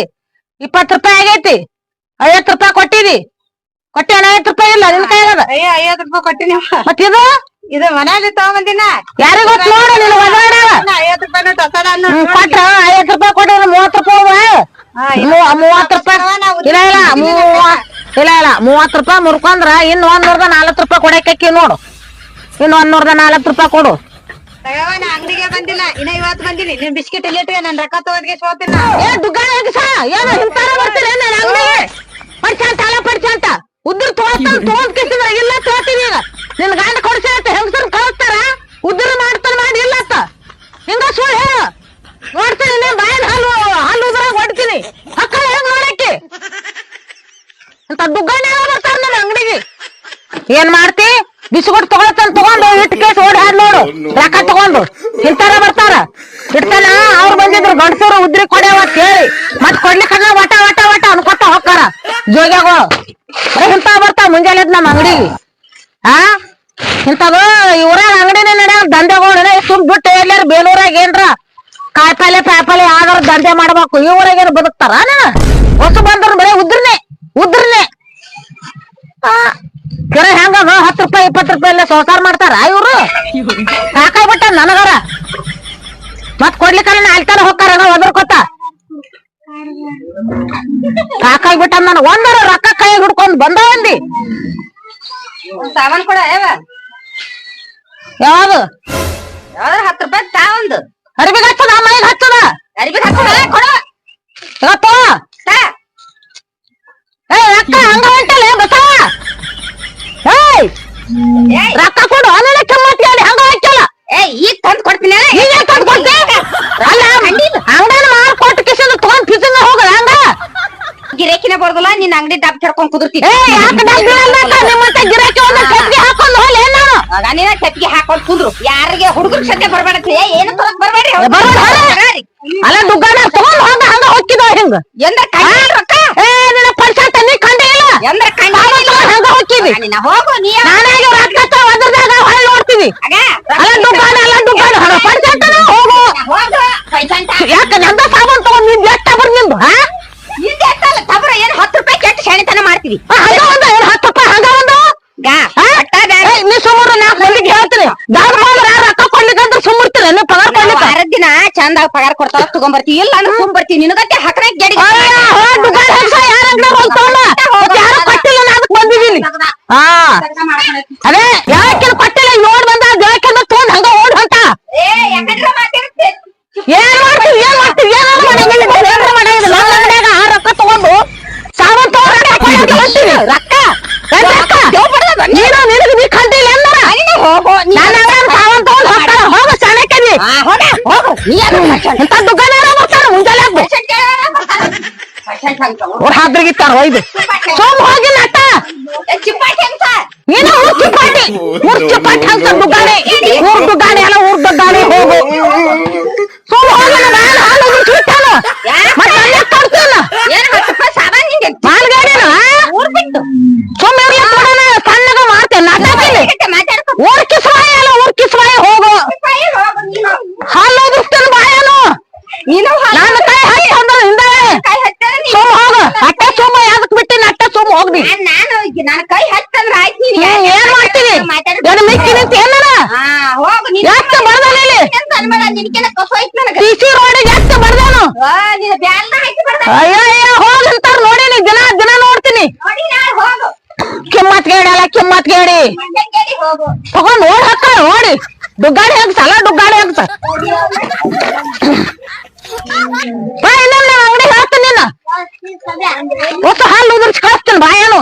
ಇಪ್ಪತ್ ರೂಪಾಯಿ ಆಗೈತಿ. ಐವತ್ ರೂಪಾಯಿ ಕೊಟ್ಟಿದಿ. ಕೊಟ್ಟಿ ಐವತ್ ರೂಪಾಯಿ ಇಲ್ಲ ನಿನ್ ಕೈಯಾಗದ ಅಯ್ಯ ಐವತ್ತು ರೂಪಾಯಿ ಕೊಟ್ಟಿನಿ. ಮತ್ ಇದು? ಇದು ಮನೆಯಲ್ಲಿ ತಗೊಂಬಂದಿನ? ಯಾರಿಗ್ ಗೊತ್ತ ನೋಡು ನಿನ್ ಐವತ್ತು ರೂಪಾಯಿ ಟೊಸಡ ಹ್ಮ್ ಕೊಟ್ರ ಐವತ್ ರೂಪಾಯಿ ಕೊಟ್ಟಿದ್ರ ಮೂವತ್ ರೂಪಾಯಿ ಅವ. ಮೂ- ಮೂವತ್ ರೂಪಾಯಿ ಇಲ್ಲ ಇಲ್ಲ ಮೂವ ಇಲ್ಲ ಇಲ್ಲ ಮೂವತ್ತು ರೂಪಾಯಿ ಮುರ್ಕೊಂಡ್ರ ಇನ್ನು ಒಂದ್ ನೂರದ ನಾಲ್ಕು ರೂಪಾಯಿ ಕೊಡಕ್ಕೆ ನೋಡು. ಇನ್ನು ಒಂದ್ ನೂರದ ನಾಲ್ಕು ರೂಪಾಯಿ ಕೊಡು. ನಾ ಅಂಗಡಿಗೆ ಬಂದಿಲ್ಲ. ಇನ್ನ ಇವತ್ತು ಬಂದಿನಿ. ನಿನ್ ಬಿಸ್ಕಿಟ್ ಇಲ್ಲಿ ಇಟ್ಗೆ ನನ್ ರೊಕ್ಕ ತಗೋದ್ಗೆ ಸೋತಿನ ಏ ದುಗ್ಗಾಣ ಹೆಂಗಸ ಏನು ಹಿಂತಾರ ಬರ್ತೀರಿ ನಾನು ಅಂಗಡಿಗೆ? ಪಡ್ಸಂತ ಅಲ್ಲ ಪಡ್ಸಂತ ಉದ್ರ ತೋಳ್ತಾನ ತಗೊಂಡ್ ಕಿಸಿದ್ರ ಇಲ್ಲ ತೋತೀನಿ ಈಗ ನಿನ್ ಗಂಡ ಕೊಡ್ಸಂತ ಹೆಂಗಸರ್ ಕಳಿಸ್ತಾರ ಉದ್ರ ಮಾಡ್ತಾನ ಮಾಡಿ ಇಲ್ಲ ಅಂತ ಹಿಂಗ ಸುಳ್ಳು ಹೇಳು ನೋಡ್ತೀನಿ ನೀನ್ ಬಾಯನ್ ಹಾಲು ಹಾಲು ಉದ್ರಾಗ ಹೊಡ್ತೀನಿ ಹಕ್ಕಳ ಹೆಂಗ್ ನೋಡಕ್ಕೆ ಅಂತ ದುಗ್ಗಾಣ ಬರ್ತಾರ ನನ್ನ ಅಂಗಡಿಗೆ ಏನ್ ಮಾಡ್ತಿ ಬಿಸ್ಕೊಟ್ ತಗೊಳ್ತಾನ ತಗೊಂಡು ಇಟ್ ಕೇಸ್ ಓಡಿ ಹಾಡ್ ನೋಡು ರೊಕ್ಕ ತಗೊಂಡು ಇಂತಾರ ಬರ್ತಾರ ಇಡ್ತಾನ ಅವ್ರು ಬಂದಿದ್ರು ಗಂಡಸರು ಉದ್ರಿ ಕೊಡ್ಯಾವ ಅಂತ ಹೇಳಿ ಮತ್ ಕೊಡ್ಲಿಕ್ಕ ವಟ ವಟ ವಟ ಅನ್ಕೊತ ಬರೀ ಇಂತ ಬರ್ತಾವ ಮುಂಜಾನೆ ನಮ್ಮ ಅಂಗಡಿಗೆ. ಆ? ಇಂಥವು ಇವ್ರಾಗ ಅಂಗಡಿನೇ ನಡೆಯ ದಂಧೆಗಳು ಸುಮ್ ಬಿಟ್ಟು ಎಲ್ಲಾರು ಬೇಲೂರಾಗ ಏನ್ರ ಕಾಯಿಪಲ್ಲೆ, ಪಾಯಿಪಲ್ಲೆ ಯಾವ್ದಾರು ದಂಧೆ ಮಾಡ್ಬೇಕು. ಇವ್ರಾಗ ಏನು ಬದುಕ್ತಾರ? ಹೊಸ ಬಂದ್ರ ಬರೀ ಉದ್ರನೆ ಉದ್ರನೆ. ಕೆರೆ ಹೆಂಗದ ಹತ್ತು ರೂಪಾಯಿ, ಇಪ್ಪತ್ತು ರೂಪಾಯಿ ಎಲ್ಲ ಸಂಸಾರ ಮಾಡ್ತಾರ ಇವ್ರು? ಸಾಕಾಗ್ಬಿಟ್ಟ ನನಗರ. ಮತ್ ಕೊಡ್ಲಿಕ್ಕ ನಾಲ್ಕಾರ ಹೋಗ್ತಾರ ಒದರ್ಕೊತ ಸಾಕಾಗ್ಬಿಟ್ಟ ನನ್. ಒಂದರ ರೊಕ್ಕ ಕೈ ಹಿಡ್ಕೊಂಡ್ ಬಂದವಂದಿ ಸಾಮಾನ್ ಕೊಡ ಯಾವ ಯಾವ್ದು? ಯಾವ್ದಾರ ಹತ್ತು ರೂಪಾಯಿ ತಾ ಒಂದು. ಅರಿಬಿಗೆ ಹಚ್ಚದ ಮೈಗೆ ಹಚ್ಚದ? ಅರಿಬಿ ಹಚ್ಚದ ಕೊಡ. ಇವತ್ತು? ತಾ. ಏ ರೊಕ್ಕ ಹಂಗ ಹೊಂಟಲ್ಲ ಏಯ್ ರೊಕ್ಕ ಕೊಡು. ಅಲ್ಲೇ ಕೆಮ್ಮತ್ತಿ ಹಂಗ ಹೊಂಟಲ್ಲ ಏ ಈಗ ತಂದ್ ಕೊಡ್ತೀನಿ. ಈಗ ತಂದ್ ಅಲ್ಲ ಅಂಗಡಿನ ಮಾಡ್ಕೊಟ್ಟು ಕಿಸಿಂದ ತಗೊಂಡ್ ಕಿಸಿಂದ ಹೋಗಲ್ಲ ಹಂಗ ಗಿರೇಕಿನ ಬರ್ದಲ್ಲ ನಿನ್ ಅಂಗಡಿ ಡಬ್ ಕೆಡ್ಕೊಂಡ್ ಕುದುರ್ತಿ. ಏ ಯಾಕೆ ಡಬ್ಬಿ ಅಲ್ಲಕ್ಕ ನಿಮ್ಮಂತ ಗಿರಾಕಿ ಒಂದು ಕಟ್ಗೆ ಹಾಕೊಂಡು ನಾನು? ಚಟ್ಗೆ ಹಾಕೊಂಡ್ ಕುಂದ್ರು. ಯಾರಿಗೆ ಹುಡುಗರು ಸದ್ಯ ಬರ್ಬೇಡ ಏನು ತರಕ್ ಬರ್ಬೇಡಿ. ಅಲ್ಲ ದುಗ್ಗಾನ ತಗೊಂಡ್ ಹಂಗ ಹಂಗ ಹೋಗಿದ ಹಿಂಗ? ಎಂದ್ರ ಕೈ ರೊಕ್ಕ? ಏ ನಿನ್ನ ಕಂಡೆ ಇಲ್ಲ. ಎಂದ್ರ ಹಂಗ ಹೋಗ್ತೀವಿ. ಹೋಗು ನೀ ನಾನಾಗಿ ರೊಕ್ಕ ಒದ್ರದಾಗ ಹೊಳ್ಳಿ ನೋಡ್ತೀವಿ. ಅಲ್ಲ ದುಗ್ಗಾನ ಅಲ್ಲ ದುಗ್ಗಾನ ಹೊರ ಪರ್ಸಂತ ಹೋಗು ಹೋಗು ಪೈಸಂತ ಯಾಕ ನಂದ ಸಾಮಾನ್ ತಗೊಂಡ್ ನಿನ್ ಎಷ್ಟ ಬರ್ ನಿಂದು ಹಾ ಹಿಂದೆ ಎತ್ತಲ್ಲ ತಬ್ರ ಏನ್ ಹತ್ತು ರೂಪಾಯಿ ಕೆಟ್ಟ ಆ, ಹಂಗ ಒಂದು ಏನ್ ಹತ್ತು ರೂಪಾಯಿ ಹಂಗ ಒಂದು ಗಾ? ಅಟ್ಟ ಬ್ಯಾಡ. ನೀ ನಾ ಮಂದಿಗೆ ಹೇಳ್ತೀನಿ ದಾದ ಮಾಡ್ರ ರೊಕ್ಕ ಕೊಡ್ಲಿಕ್ಕಂತ ಸುಮ್ಮಿರ್ತೀರ ನೀವು ಪಗಾರ ಕೊಡ್ಲಿಕ್ಕ ವಾರದ್ ದಿನ ಚಂದಾಗ ಪಗಾರ ಕೊಡ್ತಾರ ತಗೊಂಬರ್ತೀವಿ ಇಲ್ಲ ಅಂದ್ರೆ ತುಂಬ ಬರ್ತೀವಿ ನಿನಗತ್ತೆ ಹಕನ ಗಡಿ ಯಾರು ಕೊಟ್ಟಿಲ್ಲ ನಾ ಅದಕ್ಕೆ ಬಂದಿದ್ದೀನಿ ಹಾ ಅದೇ ಯಾಕೆ ಕೊಟ್ಟಿಲ್ಲ ನೋಡ್ ಬಂದ ಯಾಕೆ ತಗೊಂಡ್ ಹಂಗ ಓಡ್ ಹೊಂಟ ಏ ಯಾಕಂದ್ರೆ ಮಾತಾಡ್ತಿ ಏನ್ ಮಾಡ್ತೀವಿ ಏನ್ ಮಾಡ್ತೀವಿ ಏನಾದ್ರು ಮಾಡಂಗಿಲ್ಲ ಏನಾದ್ರು ಮಾಡಂಗಿಲ್ಲ ನನ್ನ ಅಂಗಡ್ಯಾಗ ಆ ರೊಕ್ಕ ತಗೊಂಡು ಸಾಮಾನ್ ತಗೊಂಡ್ ಹಾಕೊಂಡ್ ಹೊಂಟೀವಿ. ರೊಕ್ಕ ಏನ್ ರೊಕ್ಕ ನೀನು ನಿನಗೆ ನೀ ಕಂಡಿಲ್ಲ ಎಂದರ ಹೋಗೋ ನನ್ನ ಅಂಗಡ್ಯಾಗ ಸಾಮಾನ್ ತಗೊಂಡ್ ಹೋಗ್ತಾರ ಹೋಗು ಸಣ್ಣಕದಿ ಹೋಗ ಹೋಗು ನೀ ಯಾರು ಇಂಥ ದುಕಾನ ಬರ್ತಾರ ಮುಂಜಾನೆ ಹಾಕ್ಬು ಅವ್ರ ಹಾದ್ರಿಗಿತ್ತಾರ ಒಯ್ದು ಸೋಮ್ ಹೋಗಿ ನಟ ಚಿಪ್ಪಾಟಿ ನಾನು ಕೈ ಹತ್ತಂದ್ರ ಆಯ್ತು ನೀನ್ ಏನ್ ಮಾಡ್ತೀನಿ? ನಾನು ಹಾ ಹೋಗು. ಇಲ್ಲಿ? ರೋಡ್ ಆ ನಿನ್ನ ಹಾಕಿ ಅಯ್ಯೋ ಅಯ್ಯೋ ಹೋಗ ನೋಡಿನಿ ದಿನ ದಿನ ನೋಡ್ತೀನಿ. ನೋಡಿ ಹೋಗು. ಕಿಮ್ಮತ್ ಗೇಡಿ ಕಿಮ್ಮತ್ ಗೇಡಿ ಹೋಗು ತಗೊಂಡ್ ಓಡ್ ಹಾಕ ಓಡಿ ಡುಗ್ಗಾಡಿ ಹಾಕ್ಸ. ಅಲ್ಲ ಡುಗ್ಗಾಡಿ ಹಾಕ್ಸ ಬಾ ಹಾಕ್ತೀನಿ ನೀನು. ಹಾಲು ಉದ್ರಿಸಿ ಕಳಿಸ್ತೀನಿ ಬಾಯೇನು